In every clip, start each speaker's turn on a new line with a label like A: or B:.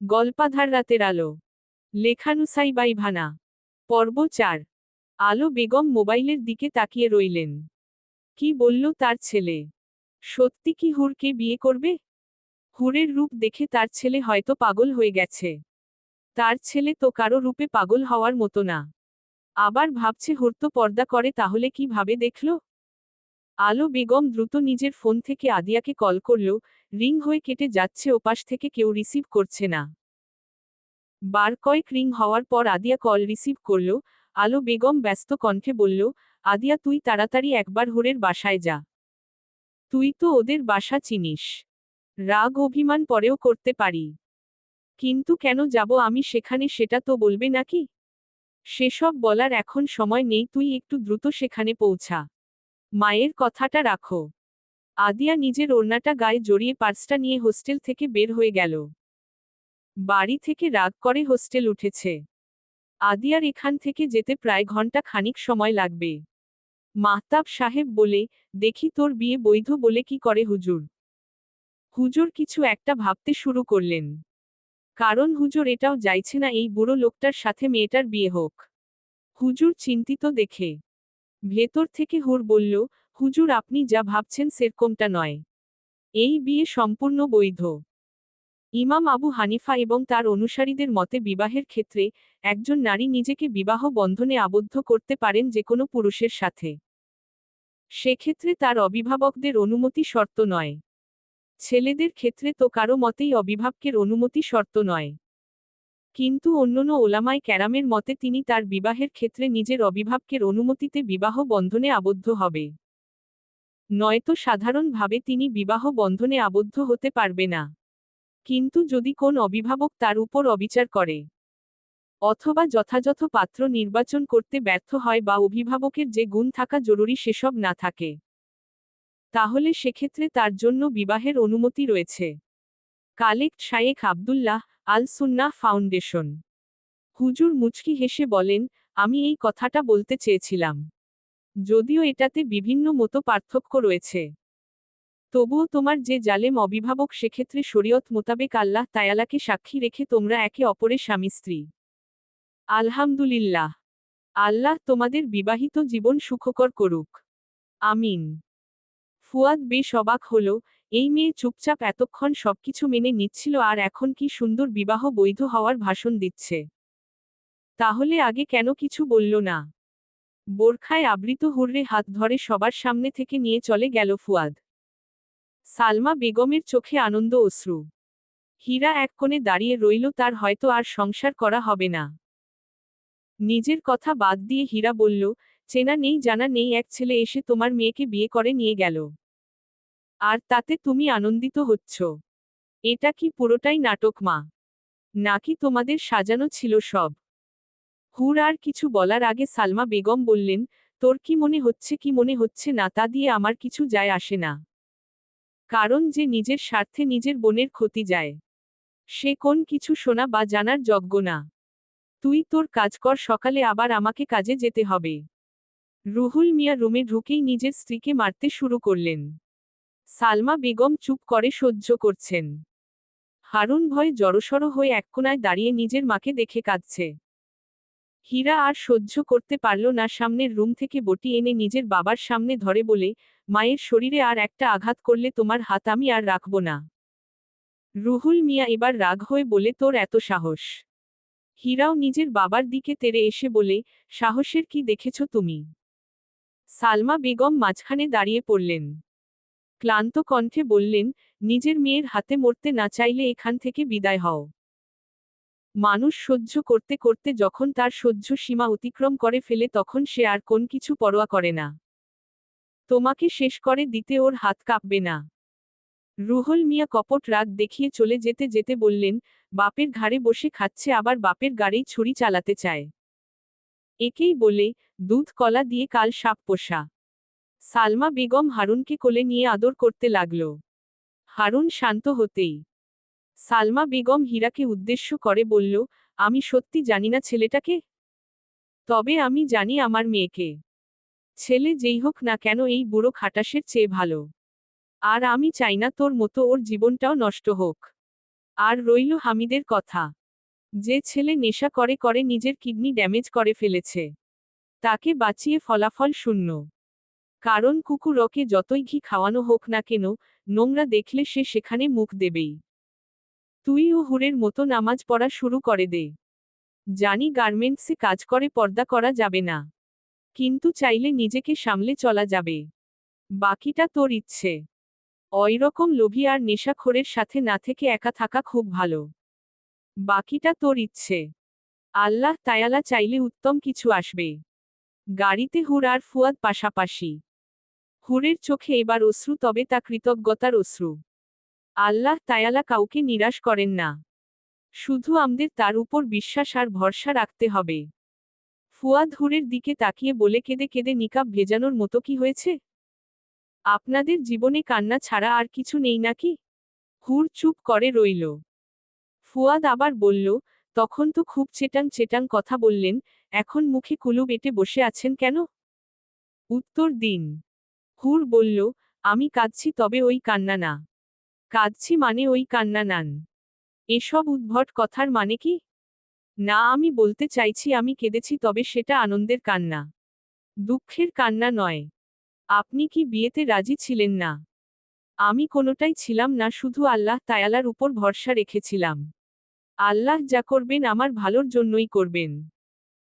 A: গল্পাধার রাতের আলো। লেখানুসাই বাই ভানা। পর্ব চার। আলো বেগম মোবাইলের দিকে তাকিয়ে রইলেন। কি বলল তার ছেলে? সত্যি কি হুরকে বিয়ে করবে? হুরের রূপ দেখে তার ছেলে হয়তো পাগল হয়ে গেছে। তার ছেলে তো কারও রূপে পাগল হওয়ার মতো না। আবার ভাবছে হুর তো পর্দা করে তাহলে কি ভাবে দেখল? আলো বেগম দ্রুত নিজের ফোন থেকে আদিয়াকে কল করল, রিং হয়ে কেটে যাচ্ছে ওপাশ থেকে কেউ রিসিভ করছে না। বার কয়েক রিং হওয়ার পর আদিয়া কল রিসিভ করল, আলো বেগম ব্যস্ত কণ্ঠে বলল, আদিয়া তুই তাড়াতাড়ি একবার হোরের বাসায় যা। তুই তো ওদের বাসা চিনিস। রাগ অভিমান পরেও করতে পারি। কিন্তু কেন যাব আমি সেখানে সেটা তো বলবে নাকি? সেসব বলার এখন সময় নেই, তুই একটু দ্রুত সেখানে পৌঁছা। মায়ের কথাটা রাখো। আদিয়া নিজের ওড়নাটা গায়ে জড়িয়ে পার্সটা নিয়ে হোস্টেল থেকে বের হয়ে গেল। বাড়ি থেকে রাগ করে হোস্টেল উঠেছে। আদিয়ার এখান থেকে যেতে প্রায় ঘণ্টা খানিক সময় লাগবে। মাহতাব সাহেব বলে, দেখি তোর বিয়ে বৈধ বলে কি করে হুজুর? হুজুর কিছু একটা ভাবতে শুরু করলেন। কারণ হুজুর এটাও যাইছে না, এই বুড়ো লোকটার সাথে মেয়েটার বিয়ে হোক। হুজুর চিন্তিত দেখে। ভেতর থেকে হুর বলল, হুজুর, আপনি যা ভাবছেন সেরকমটা নয়। এই বিয়ে সম্পূর্ণ বৈধ। ইমাম আবু হানিফা এবং তার অনুসারীদের মতে বিবাহের ক্ষেত্রে একজন নারী নিজেকে বিবাহ বন্ধনে আবদ্ধ করতে পারেন যে কোনো পুরুষের সাথে। সেক্ষেত্রে তার অভিভাবকদের অনুমতি শর্ত নয়। ছেলেদের ক্ষেত্রে তো কারও মতেই অভিভাবকের অনুমতি শর্ত নয়। কিন্তু অন্যন্য ওলামায় ক্যারামের মতে তিনি তার বিবাহের ক্ষেত্রে নিজের অভিভাবকের অনুমতিতে বিবাহ বন্ধনে আবদ্ধ হবে। নয়তো সাধারণভাবে তিনি বিবাহ বন্ধনে আবদ্ধ হতে পারবে না। কিন্তু যদি কোন অভিভাবক তার উপর অবিচার করে অথবা যথাযথ পাত্র নির্বাচন করতে ব্যর্থ হয় বা অভিভাবকের যে গুণ থাকা জরুরি সেসব না থাকে, তাহলে সেক্ষেত্রে তার জন্য বিবাহের অনুমতি রয়েছে। কালেক্ট শায়েখ আবদুল্লাহ আল সুন্নাহ ফাউন্ডেশন। হুজুর মুচকি হেসে বলেন, আমি এই কথাটা বলতে চেয়েছিলাম। যদিও এটাতে বিভিন্ন মতো পার্থক্য রয়েছে। তবুও তোমার যে জালেম অভিভাবক সেক্ষেত্রে শরীয়ত মোতাবেক আল্লাহ তায়ালাকে সাক্ষী রেখে তোমরা একে অপরের স্বামী স্ত্রী। আলহামদুলিল্লাহ। আল্লাহ তোমাদের বিবাহিত জীবন সুখকর করুক। আমিন। ফুয়াদ বেশ অবাক হল এই মেয়ে চুপচাপ এতক্ষণ সবকিছু মেনে নিচ্ছিল আর এখন কি সুন্দর বিবাহ বৈধ হওয়ার ভাষণ দিচ্ছে। তাহলে আগে কেন কিছু বলল না? বোরখায় আবৃত হুররে হাত ধরে সবার সামনে থেকে নিয়ে চলে গেল ফুয়াদ। সালমা বেগমের চোখে আনন্দ অশ্রু। হীরা এক কোণে দাঁড়িয়ে রইল তার হয়তো আর সংসার করা হবে না। নিজের কথা বাদ দিয়ে হীরা বলল, চেনা নেই, জানা নেই, এক ছেলে এসে তোমার মেয়েকে বিয়ে করে নিয়ে গেল। আর তাতে তুমি আনন্দিত হচ্ছ। এটা কি পুরোটাই নাটক, মা? নাকি তোমাদের সাজানো ছিল সব? হুর আর কিছু বলার আগে সালমা বেগম বললেন, তোর কি মনে হচ্ছে, কি মনে হচ্ছে না তা দিয়ে আমার কিছু যায় আসে না। কারণ যে নিজের স্বার্থে নিজের বোনের ক্ষতি যায়। সে কোন কিছু শোনা বা জানার যজ্ঞ না। তুই তোর কাজ কর, সকালে আবার আমাকে কাজে যেতে হবে। রুহুল মিয়া রুমে ঢুকেই নিজের স্ত্রীকে মারতে শুরু করলেন। সালমা বেগম চুপ করে সহ্য করছেন। হারুন ভয় জড়সড় হয়ে এককোনায় দাঁড়িয়ে নিজের মাকে দেখে কাঁদছে। হীরা আর সহ্য করতে পারল না সামনের রুম থেকে বটি এনে নিজের বাবার সামনে ধরে বলে, মায়ের শরীরে আর একটা আঘাত করলে তোমার হাত আমি আর রাখব না। রুহুল মিয়া এবার রাগ হয়ে বলে, তোর এত সাহস হীরাও নিজের বাবার দিকে তেরে এসে বলে, সাহসের কি দেখেছ তুমি সালমা বেগম মাঝখানে দাঁড়িয়ে পড়লেন। ক্লান্ত কণ্ঠে বললেন, নিজের মেয়ের হাতে মরতে না চাইলে এখান থেকে বিদায় হও। মানুষ সহ্য করতে করতে যখন তার সহ্য সীমা অতিক্রম করে ফেলে তখন সে আর কোন কিছু পরোয়া করে না। তোমাকে শেষ করে দিতে ওর হাত কাঁপবে না। রুহল মিয়া কপট রাগ দেখিয়ে চলে যেতে যেতে বললেন, বাপের ঘাড়ে বসে খাচ্ছে আবার বাপের গাড়েই ছুরি চালাতে চায়। একেই বলে, দুধ কলা দিয়ে কাল সাপ পোষা। সালমা বেগম হারুনকে কোলে নিয়ে আদর করতে লাগল। হারুন শান্ত হতেই সালমা বেগম হীরাকে উদ্দেশ্য করে বলল, আমি সত্যি জানি না ছেলেটাকে। তবে আমি জানি আমার মেয়েকে। ছেলে যেই হোক না কেন এই বুড়ো খাটাসের চেয়ে ভালো। আর আমি চাই না তোর মতো ওর জীবনটাও নষ্ট হোক। আর রইল হামিদের কথা। যে ছেলে নেশা করে করে নিজের কিডনি ড্যামেজ করে ফেলেছে। তাকে বাঁচিয়ে ফলাফল শূন্য। কারণ কুকুরকে যতই ঘি খাওয়ানো হোক না কেন, নোংরা দেখলে সে সেখানে মুখ দেবেই। তুই ও হুরের মতো নামাজ পড়া শুরু করে দে। জানি গার্মেন্টসে কাজ করে পর্দা করা যাবে না। কিন্তু চাইলে নিজেকে সামলে চলা যাবে। বাকিটা তোর ইচ্ছে। ওইরকম লোভী আর নেশাখোরের সাথে না থেকে একা থাকা খুব ভালো। বাকিটা তোর ইচ্ছে। আল্লাহ তায়ালা চাইলে উত্তম কিছু আসবে। গাড়িতে হুর আর ফুয়াদ পাশাপাশি। হুরের চোখে এবার অশ্রু, তবে তা কৃতজ্ঞতার অশ্রু। আল্লাহ তায়ালা কাউকে নিরাশ করেন না। শুধু আমাদের তার উপর বিশ্বাস আর ভরসা রাখতে হবে। ফুয়াদ হুরের দিকে তাকিয়ে বলে, কেঁদে কেঁদে নিকাব ভেজানোর মতো কি হয়েছে? আপনাদের জীবনে কান্না ছাড়া আর কিছু নেই নাকি? হুর চুপ করে রইল। ফুয়াদ আবার বলল, তখন তো খুব চেটাং চেটাং কথা বললেন, এখন মুখে কুলু বেটে বসে আছেন কেন? উত্তর দিন। হুর বলল, আমি কাঁদছি তবে ওই কান্না না। কাঁদছি মানে ওই কান্না নান। এসব উদ্ভট কথার মানে কি? না, আমি বলতে চাইছি আমি কেঁদেছি তবে সেটা আনন্দের কান্না। দুঃখের কান্না নয়। আপনি কি বিয়েতে রাজি ছিলেন না? আমি কোনোটাই ছিলাম না, শুধু আল্লাহ তায়ালার উপর ভরসা রেখেছিলাম। আল্লাহ যা করবেন আমার ভালোর জন্যই করবেন।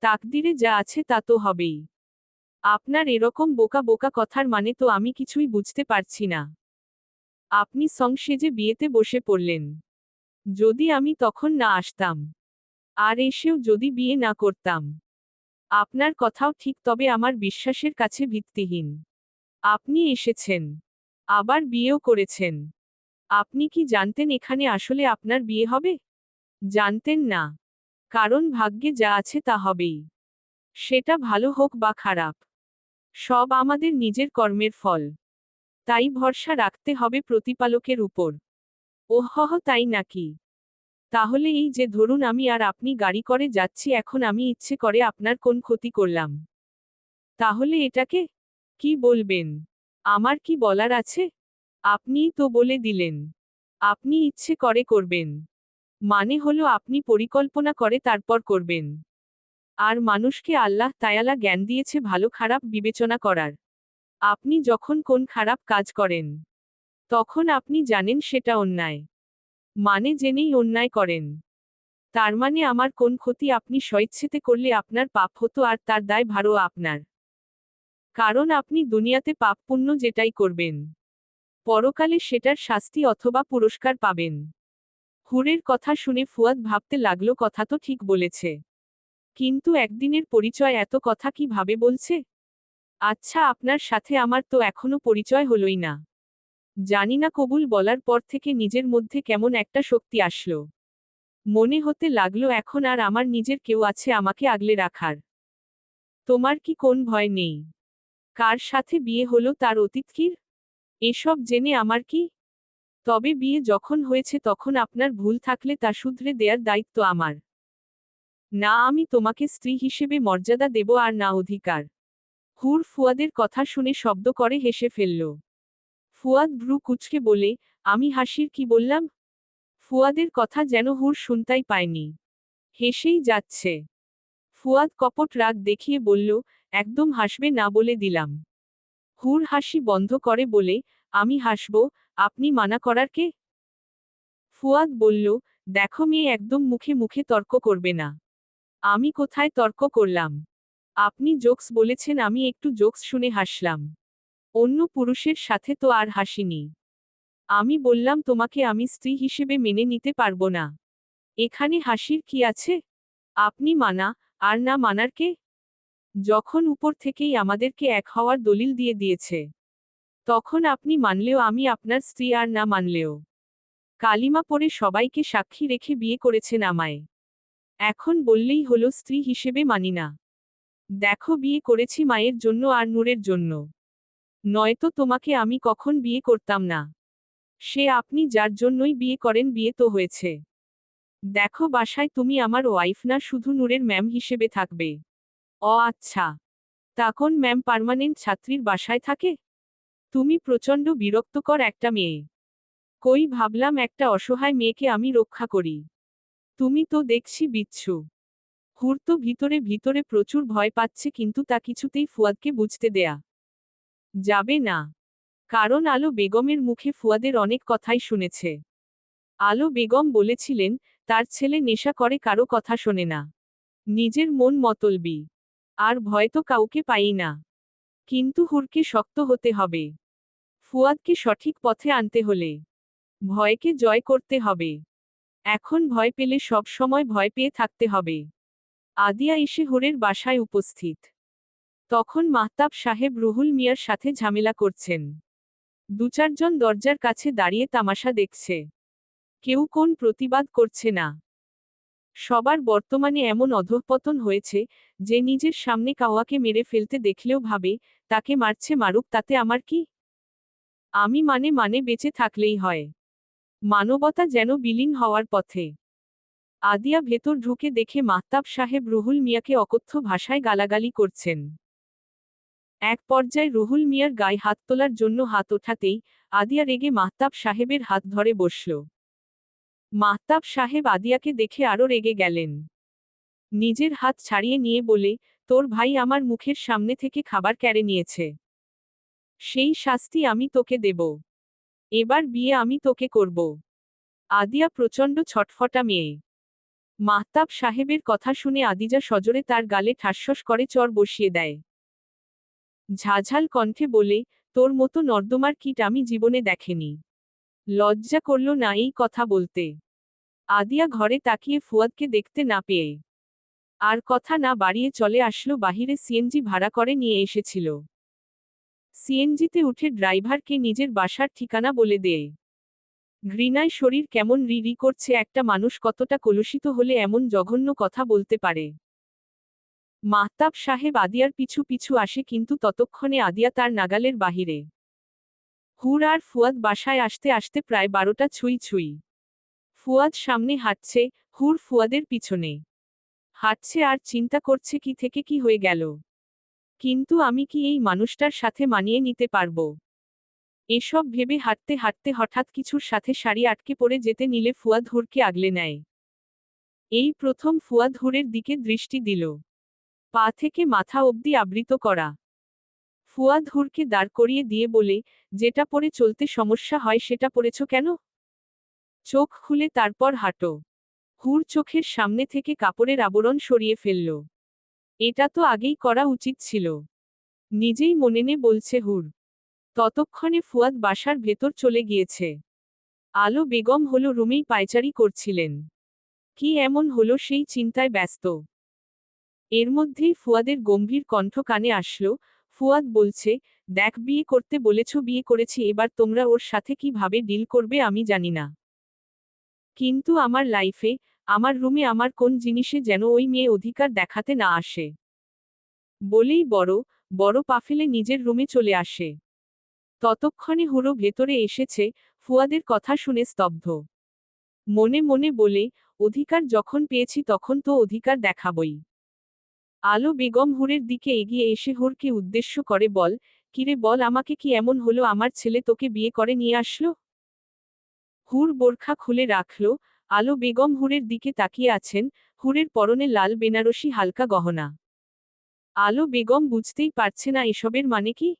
A: তাকদিরে যা আছে তা তো হবেই। আপনার এরকম বোকা বোকা কথার মানে তো আমি কিছুই বুঝতে পারছি না। আপনি সংসেজে বিয়েতে বসে পড়লেন। যদি আমি তখন না আসতাম। আর এসেও যদি বিয়ে না করতাম। আপনার কথাও ঠিক তবে আমার বিশ্বাসের কাছে ভিত্তিহীন। আপনি এসেছেন। আবার বিয়েও করেছেন। আপনি কি জানতেন এখানে আসলে আপনার বিয়ে হবে? জানতেন না। কারণ ভাগ্যে যা আছে তা হবেই। সেটা ভালো হোক বা খারাপ। সব আমাদের নিজের কর্মের ফল। তাই ভরসা রাখতে হবে প্রতিপালকের উপর। ওহহ, তাই নাকি? তাহলে এই যে ধরুন আমি আর আপনি গাড়ি করে যাচ্ছি, এখন আমি ইচ্ছে করে আপনার কোন ক্ষতি করলাম। তাহলে এটাকে কি বলবেন? আমার কি বলার আছে? আপনিই তো বলে দিলেন। আপনি ইচ্ছে করে করবেন। মানে হলো আপনি পরিকল্পনা করে তারপর করবেন। আর মানুষকে আল্লাহ তায়ালা জ্ঞান দিয়েছে ভালো খারাপ বিবেচনা করার। আপনি যখন কোন খারাপ কাজ করেন, তখন আপনি জানেন সেটা অন্যায়। মানে জেনেই অন্যায় করেন। তার মানে আমার কোন ক্ষতি আপনি স্বইচ্ছেতে করলে আপনার পাপ হতো আর তার দায় ভারও আপনার। কারণ আপনি দুনিয়াতে পাপ যেটাই করবেন, পরকালে সেটার শাস্তি অথবা পুরস্কার পাবেন। হুরের কথা শুনে ফুয়াদ ভাবতে লাগল, কথা তো ঠিক বলেছে। কিন্তু একদিনের পরিচয় এত কথা কি ভাবে বলছে? আচ্ছা আপনার সাথে আমার তো এখনও পরিচয় হলোই না। জানি না কবুল বলার পর থেকে নিজের মধ্যে কেমন একটা শক্তি আসলো। মনে হতে লাগল এখন আর আমার নিজের কেউ আছে আমাকে আগলে রাখার। তোমার কি কোন ভয় নেই? কার সাথে বিয়ে হলো তার অতীত কির এসব জেনে আমার কি? তবে বিয়ে যখন হয়েছে তখন আপনার ভুল থাকলে তা শুধরে দেয়ার দায়িত্ব আমার। না আমি তোমাকে স্ত্রী হিসেবে মর্যাদা দেব আর না অধিকার। হুর ফুয়াদের কথা শুনে শব্দ করে হেসে ফেলল। ফুয়াদ ভ্রু কুচকে বলে, আমি হাসির কি বললাম? ফুয়াদের কথা যেন হুর শুনতাই পায়নি। হেসেই যাচ্ছে। ফুয়াদ কপট রাগ দেখিয়ে বলল, একদম হাসবে না বলে দিলাম। হুর হাসি বন্ধ করে বলে, আমি হাসব, আপনি মানা করার কে? ফুয়াদ বলল, দেখো মেয়ে একদম মুখে মুখে তর্ক করবে না। আমি কোথায় তর্ক করলাম? আপনি জোকস বলেছেন, আমি একটু জোকস শুনে হাসলাম। অন্য পুরুষের সাথে তো আর হাসিনি। আমি বললাম, তোমাকে আমি স্ত্রী হিসেবে মেনে নিতে পারব না। এখানে হাসির কি আছে? আপনি মানা, আর না মানার কে? যখন উপর থেকেই আমাদেরকে এক হওয়ার দলিল দিয়ে দিয়েছে। তখন আপনি মানলেও আমি আপনার স্ত্রী আর না মানলেও। কালিমা পরে সবাইকে সাক্ষী রেখে বিয়ে করেছেন আমায়। এখন বললেই হলো স্ত্রী হিসেবে মানি না। দেখো বিয়ে করেছি মায়ের জন্য আর নূরের জন্য। নয়তো তোমাকে আমি কখন বিয়ে করতাম না। সে আপনি যার জন্যই বিয়ে করেন বিয়ে তো হয়েছে। দেখো বাসায় তুমি আমার ওয়াইফ না, শুধু নূরের ম্যাম হিসেবে থাকবে। অ আচ্ছা। তখন ম্যাম পার্মানেন্ট ছাত্রীর বাসায় থাকে? তুমি প্রচণ্ড বিরক্তকর একটা মেয়ে। কই ভাবলাম একটা অসহায় মেয়েকে আমি রক্ষা করি। তুমি তো দেখছি বিচ্ছু। হুর তো ভিতরে ভিতরে প্রচুর ভয় পাচ্ছে কিন্তু তা কিছুতেই ফুয়াদকে বুঝতে দেয়া যাবে না। কারণ আলো বেগমের মুখে ফুয়াদের অনেক কথাই শুনেছে। আলো বেগম বলেছিলেন, তার ছেলে নেশা করে, কারও কথা শোনে না। নিজের মন মতলবি। আর ভয় তো কাউকে পাই না। কিন্তু হুরকে শক্ত হতে হবে। ফুয়াদকে সঠিক পথে আনতে হলে ভয়কে জয় করতে হবে। এখন ভয় পেলে সব সময় ভয় পেয়ে থাকতে হবে। আদিয়া এসে হোরের বাসায় উপস্থিত। তখন মাহতাব সাহেব রুহুল মিয়ার সাথে ঝামেলা করছেন। দু চারজন দরজার কাছে দাঁড়িয়ে তামাশা দেখছে। কেউ কোন প্রতিবাদ করছে না। সবার বর্তমানে এমন অধঃপতন হয়েছে যে নিজের সামনে কাওয়াকে মেরে ফেলতে দেখলেও ভাবে, তাকে মারছে মারুক, তাতে আমার কি? আমি মানে মানে বেঁচে থাকলেই হয়। মানবতা যেন বিলীন হওয়ার পথে। আদিয়া ভেতর ঢুকে দেখে মাহতাব সাহেব রুহুল মিয়াকে অকথ্য ভাষায় গালাগালি করছেন। এক পর্যায়ে রুহুল মিয়ার গায়ে হাত তোলার জন্য হাত ওঠাতেই আদিয়া রেগে মাহতাব সাহেবের হাত ধরে বসল। মাহতাব সাহেব আদিয়াকে দেখে আরও রেগে গেলেন। নিজের হাত ছাড়িয়ে নিয়ে বলে, তোর ভাই আমার মুখের সামনে থেকে খাবার ক্যারে নিয়েছে। সেই শাস্তি আমি তোকে দেব। এবার বিয়ে আমি তোকে করব। আদিয়া প্রচণ্ড ছটফটা মেয়ে। মাহতাব সাহেবের কথা শুনে আদিজা সজরে তার গালে ঠাসস করে চর বসিয়ে দেয়। ঝাঝাল কণ্ঠে বলে, তোর মতো নর্দমার কিট আমি জীবনে দেখেনি। লজ্জা করল না এই কথা বলতে আদিয়া ঘরে তাকিয়ে ফুয়াদকে দেখতে না পেয়ে। আর কথা না বাড়িয়ে চলে আসলো বাহিরে সিএনজি ভাড়া করে নিয়ে এসেছিল। সিএনজিতে উঠে ড্রাইভারকে নিজের বাসার ঠিকানা বলে দেয়। ঘৃণায় শরীর কেমন রি রি করছে একটা মানুষ কতটা কলুষিত হলে এমন জঘন্য কথা বলতে পারে। মাহতাব সাহেব আদিয়ার পিছু পিছু আসে কিন্তু ততক্ষণে আদিয়া তার নাগালের বাহিরে। হুর আর ফুয়াদ বাসায় আসতে আসতে প্রায় বারোটা ছুঁই ছুঁই। ফুয়াদ সামনে হাঁটছে, হুর ফুয়াদের পিছনে। হাঁটছে আর চিন্তা করছে কি থেকে কি হয়ে গেল। কিন্তু আমি কি এই মানুষটার সাথে মানিয়ে নিতে পারব? এসব ভেবে হাঁটতে হাঁটতে হঠাৎ কিছুর সাথে শাড়ি আটকে পড়ে যেতে নিলে ফুয়াদ হুরকে আগলে নেয়। এই প্রথম ফুয়াদ হুরের দিকে দৃষ্টি দিল। পা থেকে মাথা অবধি আবৃত করা। ফুয়াদ হুরকে দাঁড় করিয়ে দিয়ে বলে, যেটা পরে চলতে সমস্যা হয় সেটা পড়েছ কেন? চোখ খুলে তারপর হাঁটো। হুর চোখের সামনে থেকে কাপড়ের আবরণ সরিয়ে ফেলল। এটা তো আগেই করা উচিত ছিল। নিজেই মনেনে বলছে হুর। ততক্ষণে ফুয়াদ বাসার ভেতর চলে গিয়েছে। আলো বেগম হলো রুমেই পায়চারি করছিলেন। কি এমন হলো সেই চিন্তায় ব্যস্ত। এর মধ্যেই ফুয়াদের গম্ভীর কণ্ঠ কানে আসলো। ফুয়াদ বলছে, দেখ বিয়ে করতে বলেছ, বিয়ে করেছি, এবার তোমরা ওর সাথে কীভাবে ডিল করবে আমি জানি না। কিন্তু আমার লাইফে আমার রুমে আমার কোন জিনিসে যেন ওই মেয়ে অধিকার দেখাতে না আসে। বলেই বড় বড় পাফেলে নিজের রুমে চলে আসে। ততক্ষণে হুড়ো ভেতরে এসেছে, ফুয়াদের কথা শুনে স্তব্ধ। মনে মনে বলে, অধিকার যখন পেয়েছি তখন তো অধিকার দেখাবই। আলো বেগম হুরের দিকে এগিয়ে এসে হুরকে উদ্দেশ্য করে, বল, কিরে বল, আমাকে কি এমন হলো? আমার ছেলে তোকে বিয়ে করে নিয়ে আসলো? হুর বোরখা খুলে রাখল আলো বেগম হুরের দিকে তাকিয়ে আছেন, হুরের পরনে লাল বেনারসি হালকা গহনা। আলো বেগম বুঝতেই পারছে না এসবের মানে কি?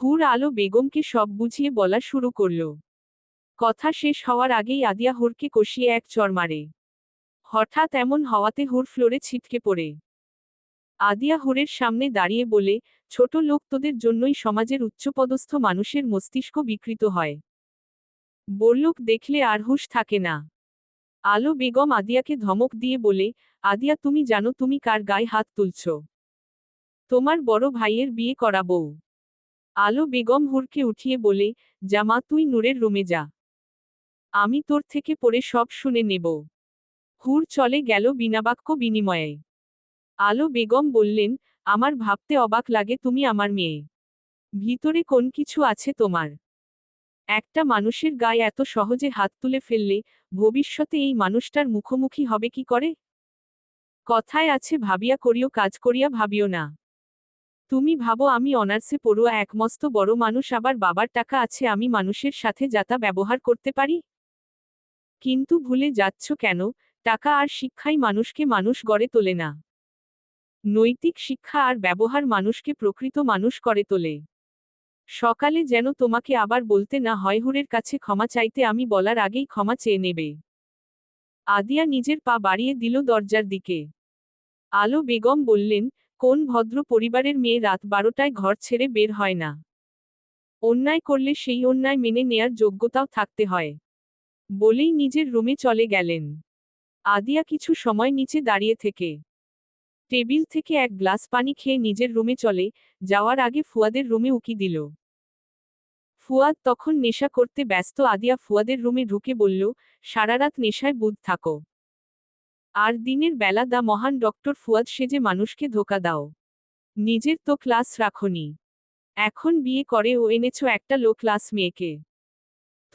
A: হুর আলো বেগমকে সব বুঝিয়ে বলা শুরু করল। কথা শেষ হওয়ার আগেই আদিয়া হুরকে কষিয়ে এক চর মারে। হঠাৎ এমন হওয়াতে হুর ফ্লোরে ছিটকে পড়ে। আদিয়া হুরের সামনে দাঁড়িয়ে বলে, ছোট লোক তোদের জন্যই সমাজের উচ্চপদস্থ মানুষের মস্তিষ্ক বিকৃত হয়। বললুক দেখলে আর হুশ থাকে না। আলো বেগম আদিয়াকে ধমক দিয়ে বলে, আদিয়া, তুমি জানো তুমি কার গায়ে হাত তুলছ? তোমার বড় ভাইয়ের বিয়ে করা বউ। আলো বেগম হুরকে উঠিয়ে বলে, জামা, তুই নূরের রুমে যা। আমি তোর থেকে পড়ে সব শুনে নেব। হুর চলে গেল বিনাবাক্য বিনিময়ে। আলো বেগম বললেন, আমার ভাবতে অবাক লাগে তুমি আমার মেয়ে। ভিতরে কোন কিছু আছে তোমার? একটা মানুষের গায়ে এত সহজে হাত তুলে ফেললে ভবিষ্যতে এই মানুষটার মুখোমুখি হবে কি করে? কথায় আছে, ভাবিয়া করিও, কাজ করিয়া ভাবিও না। তুমি ভাবো, আমি অনার্সে পড়ুয়া, একমস্ত বড় মানুষ, আবার বাবার টাকা আছে, আমি মানুষের সাথে যাতা ব্যবহার করতে পারি? কিন্তু ভুলে যাচ্ছ কেন? টাকা আর শিক্ষাই মানুষকে মানুষ গড়ে তোলে না। নৈতিক শিক্ষা আর ব্যবহার মানুষকে প্রকৃত মানুষ করে তোলে। সকালে যেন তোমাকে আবার বলতে না হয় হুরের কাছে ক্ষমা চাইতে আমি বলার আগেই ক্ষমা চেয়ে নেবে। আদিয়া নিজের পা বাড়িয়ে দিল দরজার দিকে। আলো বেগম বললেন, কোন ভদ্র পরিবারের মেয়ে রাত বারোটায় ঘর ছেড়ে বের হয় না। অন্যায় করলে সেই অন্যায় মেনে নেয়ার যোগ্যতাও থাকতে হয়। বলেই নিজের রুমে চলে গেলেন। আদিয়া কিছু সময় নিচে দাঁড়িয়ে থেকে টেবিল থেকে এক গ্লাস পানি খেয়ে নিজের রুমে চলে, যাওয়ার আগে ফুয়াদের রুমে উকি দিল। ফুয়াদ তখন নেশা করতে ব্যস্ত, আদিয়া ফুয়াদের রুমে ঢুকে বলল, সারারাত নেশায় বুধ থাকো। আর দিনের বেলা দা মহান ডক্টর ফুয়াদ সেজে মানুষকে ধোকা দাও। নিজের তো ক্লাস রাখনি। এখন বিয়ে করে ও এনেছ একটা লো ক্লাস মেয়েকে।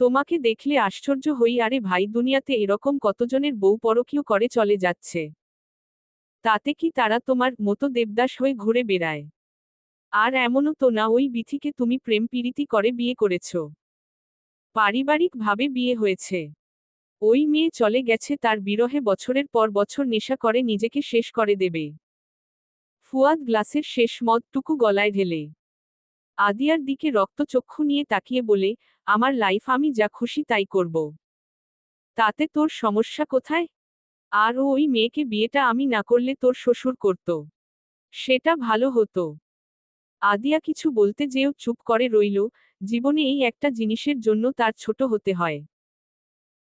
A: তোমাকে দেখলে আশ্চর্য হই, আরে ভাই, দুনিয়াতে এরকম কতজনের বউ পরকীয় করে চলে যাচ্ছে। তাতে কি তারা তোমার মতো দেবদাস হয়ে ঘুরে বেড়ায়? আর এমনও তো না ওই বিথিকে তুমি প্রেম পীড়িতি করে বিয়ে করেছ। পারিবারিকভাবে বিয়ে হয়েছে। ওই মেয়ে চলে গেছে তার বিরহে বছরের পর বছর নেশা করে নিজেকে শেষ করে দেবে। ফুয়াদ গ্লাসের শেষ মদটুকু গলায় ঢেলে। আদিয়ার দিকে রক্তচক্ষু নিয়ে তাকিয়ে বলে, আমার লাইফ আমি যা খুশি তাই করব। তাতে তোর সমস্যা কোথায়? আর ওই মেয়েকে বিয়েটা আমি না করলে তোর শ্বশুর করত। সেটা ভালো হতো। আদিয়া কিছু বলতে যেও চুপ করে রইল, জীবনে এই একটা জিনিসের জন্য তার ছোট হতে হয়।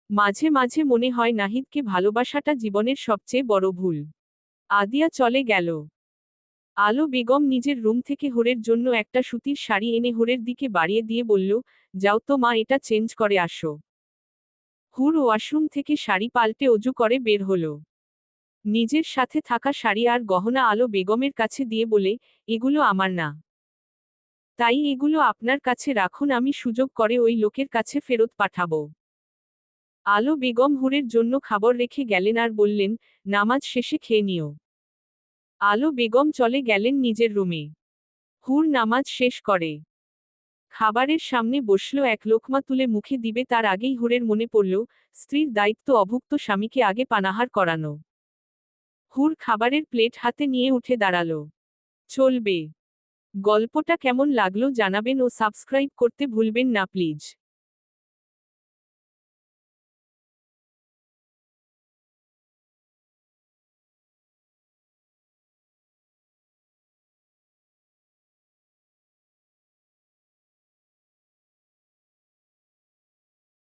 A: মাঝে মাঝে মনে হয় নাহিদকে ভালোবাসাটা জীবনের সবচেয়ে বড় ভুল। আদিয়া চলে গেল। আলো বেগম নিজের রুম থেকে হোরের জন্য একটা সুতির শাড়ি এনে হোরের দিকে বাড়িয়ে দিয়ে বলল, যাও তো মা, এটা চেঞ্জ করে আসো। হুর ওয়াশরুম থেকে শাড়ি পাল্টে অজু করে বের হল। নিজের সাথে থাকা শাড়ি আর গহনা আলো বেগমের কাছে দিয়ে বলে, এগুলো আমার না। তাই এগুলো আপনার কাছে রাখুন, আমি সুযোগ করে ওই লোকের কাছে ফেরত পাঠাবো আলো বেগম হুরের জন্য খাবার রেখে গেলেন আর বললেন, নামাজ শেষে খেয়ে নিও আলো বেগম চলে গেলেন নিজের রুমে। হুর নামাজ শেষ করে। খাবারের সামনে বসল এক লোকমা তুলে মুখে দিবে তার আগেই হুরের মনে পড়ল, স্ত্রীর দায়িত্ব অভুক্ত স্বামীকে আগে পানাহার করানো। হুর খাবারের প্লেট হাতে নিয়ে উঠে দাঁড়াল। চলবে। গল্পটা কেমন লাগল জানাবেন ও সাবস্ক্রাইব করতে ভুলবেন না প্লিজ।